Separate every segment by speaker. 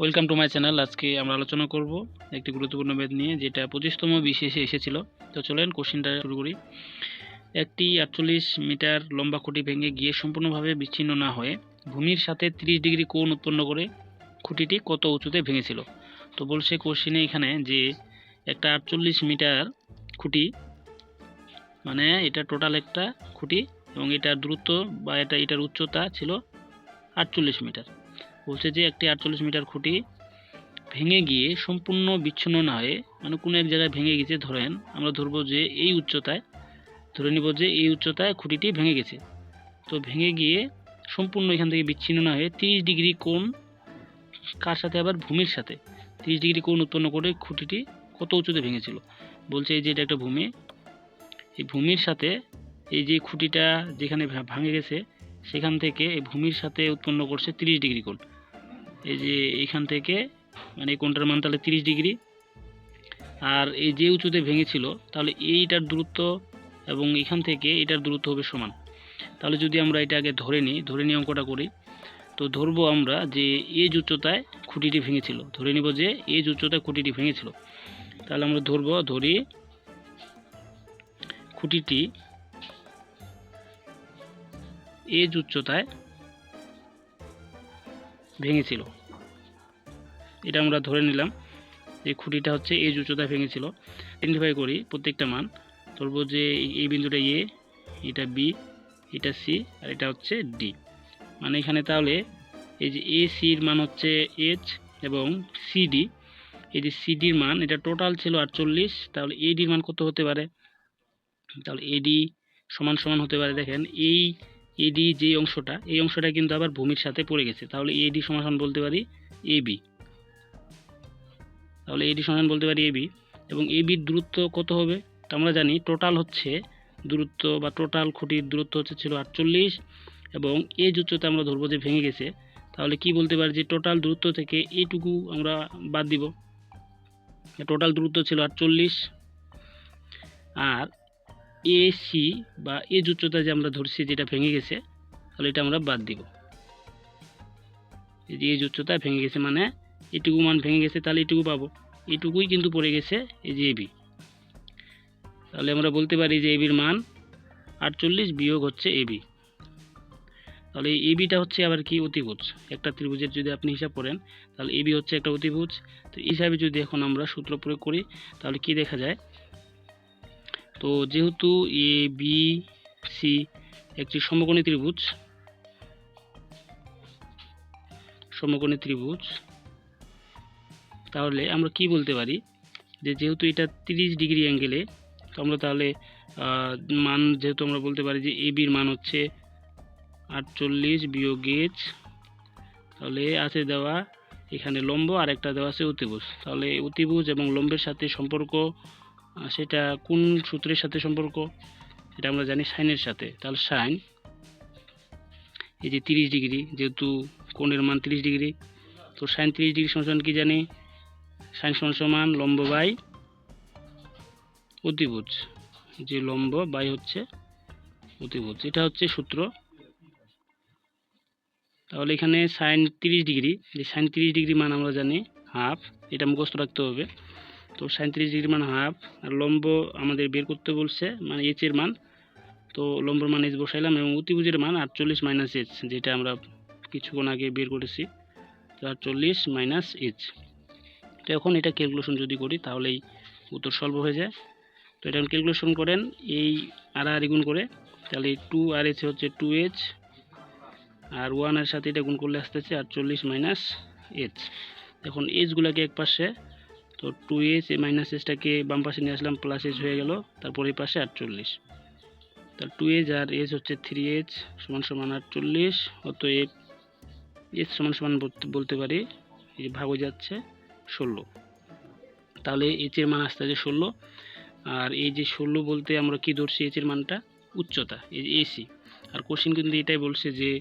Speaker 1: Welcome to my channel আজকে আমরা আলোচনা করব একটি গুরুত্বপূর্ণ বেদ নিয়ে, যেটা পঁচিশতম বিশেষে এসেছিল। তো চলেন কোশ্চিনটা শুরু করি। একটি আটচল্লিশ মিটার লম্বা খুঁটি ভেঙে গিয়ে সম্পূর্ণভাবে বিচ্ছিন্ন না হয়ে ভূমির সাথে 30 ডিগ্রি কোণ উৎপন্ন করে খুঁটিটি কত উঁচুতে ভেঙেছিল? তো বলছে কোশ্চিনে এখানে যে একটা আটচল্লিশ মিটার খুঁটি মানে এটা টোটাল একটা খুঁটি এবং এটার দূরত্ব বা এটা এটার উচ্চতা ছিল আটচল্লিশ মিটার। বলছে যে একটি আটচল্লিশ মিটার খুঁটি ভেঙে গিয়ে সম্পূর্ণ বিচ্ছিন্ন না হয়ে মানে কোনো এক জায়গায় ভেঙে গেছে, ধরেন আমরা ধরবো যে এই উচ্চতায়, ধরে নিব যে এই উচ্চতায় খুঁটিটি ভেঙে গেছে। তো ভেঙে গিয়ে সম্পূর্ণ এখান থেকে বিচ্ছিন্ন না হয়ে তিরিশ ডিগ্রি কোণ কার সাথে? আবার ভূমির সাথে। তিরিশ ডিগ্রি কোণ উৎপন্ন করে খুঁটিটি কত উঁচুতে ভেঙেছিল? বলছে এই যে এটা একটা ভূমি। এই ভূমির সাথে এই যে খুঁটিটা যেখানে ভাঙে গেছে, সেখান থেকে এই ভূমির সাথে উৎপন্ন করছে তিরিশ ডিগ্রি কোণ। এই যে এইখান থেকে মানে এই কোণটার মান তাহলে তিরিশ ডিগ্রি। আর এই যে উঁচুতে ভেঙেছিল, তাহলে এইটার দূরত্ব এবং এখান থেকে এটার দূরত্ব হবে সমান। তাহলে যদি আমরা এটা আগে ধরে নিই, ধরে নিয়ে অঙ্কটা করি, তো ধরবো আমরা যে এজ উচ্চতায় খুঁটিটি ভেঙেছিল। ধরে নিব যে এজ উচ্চতায় খুঁটিটি ভেঙেছিল। তাহলে আমরা ধরবো, ধরি খুঁটিটি এজ উচ্চতায় ভেঙেছিল। এটা আমরা ধরে নিলাম যে খুঁটিটা হচ্ছে এজ উচ্চতায় ভেঙেছিল। আইডেন্টিফাই করি প্রত্যেকটা মান। ধরবো যে এই- এই বিন্দুটা এ, এটা বি, এটা সি, আর এটা হচ্ছে ডি। মানে এখানে তাহলে এই যে এ সির মান হচ্ছে এইচ এবং সিডি এই যে সিডির মান, এটা টোটাল ছিল আটচল্লিশ, তাহলে এডির মান কত হতে পারে? তাহলে এডি সমান সমান হতে পারে, দেখেন, এই এডি যে অংশটা, এই অংশটা কিন্তু আবার ভূমির সাথে পড়ে গেছে। তাহলে এডি সমান বলতে পারি এবি তাহলে এডি সমান বলতে পারি এবি এবং এবির দূরত্ব কত হবে? তো আমরা জানি টোটাল হচ্ছে দূরত্ব বা টোটাল খুঁটির দূরত্ব হচ্ছে ছিল আটচল্লিশ এবং এই উচ্চতা আমরা ধরবো যে ভেঙে গেছে। তাহলে কি বলতে পারি যে টোটাল দূরত্ব থেকে এইটুকু আমরা বাদ দিব। টোটাল দূরত্ব ছিল আটচল্লিশ। আর এসি বা এজ উচ্চতা যে আমরা ধরছি, যেটা ভেঙে গেছে, তাহলে এটা আমরা বাদ দিব। এই যে এজ উচ্চতা ভেঙে গেছে মানে এটুকু মান ভেঙে গেছে, তাহলে এটুকু পাবো। এটুকুই কিন্তু পড়ে গেছে এই যে এবি তাহলে আমরা বলতে পারি যে এবির মান আটচল্লিশ বিয়োগ হচ্ছে এবি তাহলে এই এবিটা হচ্ছে আবার কি? অতিভুজ। একটা ত্রিভুজের যদি আপনি হিসাব করেন, তাহলে এবি হচ্ছে একটা অতিভুজ। তো হিসাবে যদি এখন আমরা সূত্র প্রয়োগ করি, তাহলে কি দেখা যায়? তো যেহেতু এ বি সি একটি সমকোণী ত্রিভুজ সমকোণী ত্রিভুজ, তাহলে আমরা কি বলতে পারি? যে যেহেতু এটা তিরিশ ডিগ্রি অ্যাঙ্গেলে তো আমরা তাহলে মান যেহেতু আমরা বলতে পারি যে এ বির মান হচ্ছে আটচল্লিশ বিয়োগ এইচ তাহলে আছে দেওয়া এখানে লম্ব আর একটা দেওয়া আছে অতিভুজ। তাহলে অতিভুজ এবং লম্বের সাথে সম্পর্ক সেটা কোন সূত্রের সাথে সম্পর্ক? এটা আমরা জানি সাইনের সাথে। তাহলে সাইন, এই যে তিরিশ ডিগ্রি, যেহেতু কোণের মান তিরিশ ডিগ্রি, তো সাইন তিরিশ ডিগ্রি সমান কি জানি? সাইন সমান সমান লম্ব বাই অতিভুজ, যে লম্ব বাই হচ্ছে অতিভুজ। এটা হচ্ছে সূত্র। তাহলে এখানে সাইন তিরিশ ডিগ্রি যে সাইন তিরিশ ডিগ্রি মান আমরা জানি হাফ, এটা মুখস্থ রাখতে হবে। তো সাইন তিরিশ ডিগ্রি মান হাফ আর লম্ব আমাদের বের করতে বলছে মানে এইচ এর মান। তো লম্বর মান এইচ বসাইলাম এবং অতিভুজের মান আটচল্লিশ মাইনাস এইচ যেটা আমরা কিছুক্ষণ আগে বের করেছি। তো আটচল্লিশ মাইনাস এইচ তো এখন এটা ক্যালকুলেশন যদি করি, তাহলেই উত্তর সলভ হয়ে যায়। তো এটা ক্যালকুলেশন করেন, এই আর গুণ করে, তাহলে টু আর এইচ হচ্ছে টু এইচ আর ওয়ানের সাথে এটা গুণ করলে আসতেছে আটচল্লিশ মাইনাস এইচ এখন এইচগুলোকে এক পাশে তো টু এইচ এই মাইনাস এইচটাকে বাম পাশে নিয়ে আসলাম প্লাস এইচ হয়ে গেল, তারপর এই পাশে আটচল্লিশ। তাহলে টু এইচ আর এইচ হচ্ছে থ্রি এইচ সমান সমান আটচল্লিশ, অতএব এইচ সমান সমান বলতে- পারি, এই যে ভাগ যাচ্ছে ষোলো। তাহলে এইচের মান আসতে আছে ষোলো, আর এই যে ষোলো বলতে আমরা কি ধরছি এইচের মানটা? উচ্চতা, এই এসি আর কোশ্চিন কিন্তু এটাই বলছে যে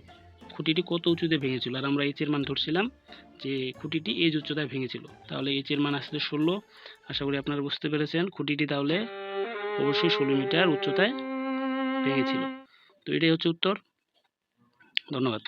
Speaker 1: খুঁটিটি কত উঁচুতে ভেঙেছিল? আর আমরা এইচের মান ধরছিলাম যে খুঁটিটি এজ উচ্চতায় ভেঙেছিল। তাহলে এইচের মান আসতে ষোলো। আশা করি আপনারা বুঝতে পেরেছেন, খুঁটিটি তাহলে অবশ্যই ষোলো মিটার উচ্চতায় ভেঙেছিল। তো এটাই হচ্ছে উত্তর। ধন্যবাদ।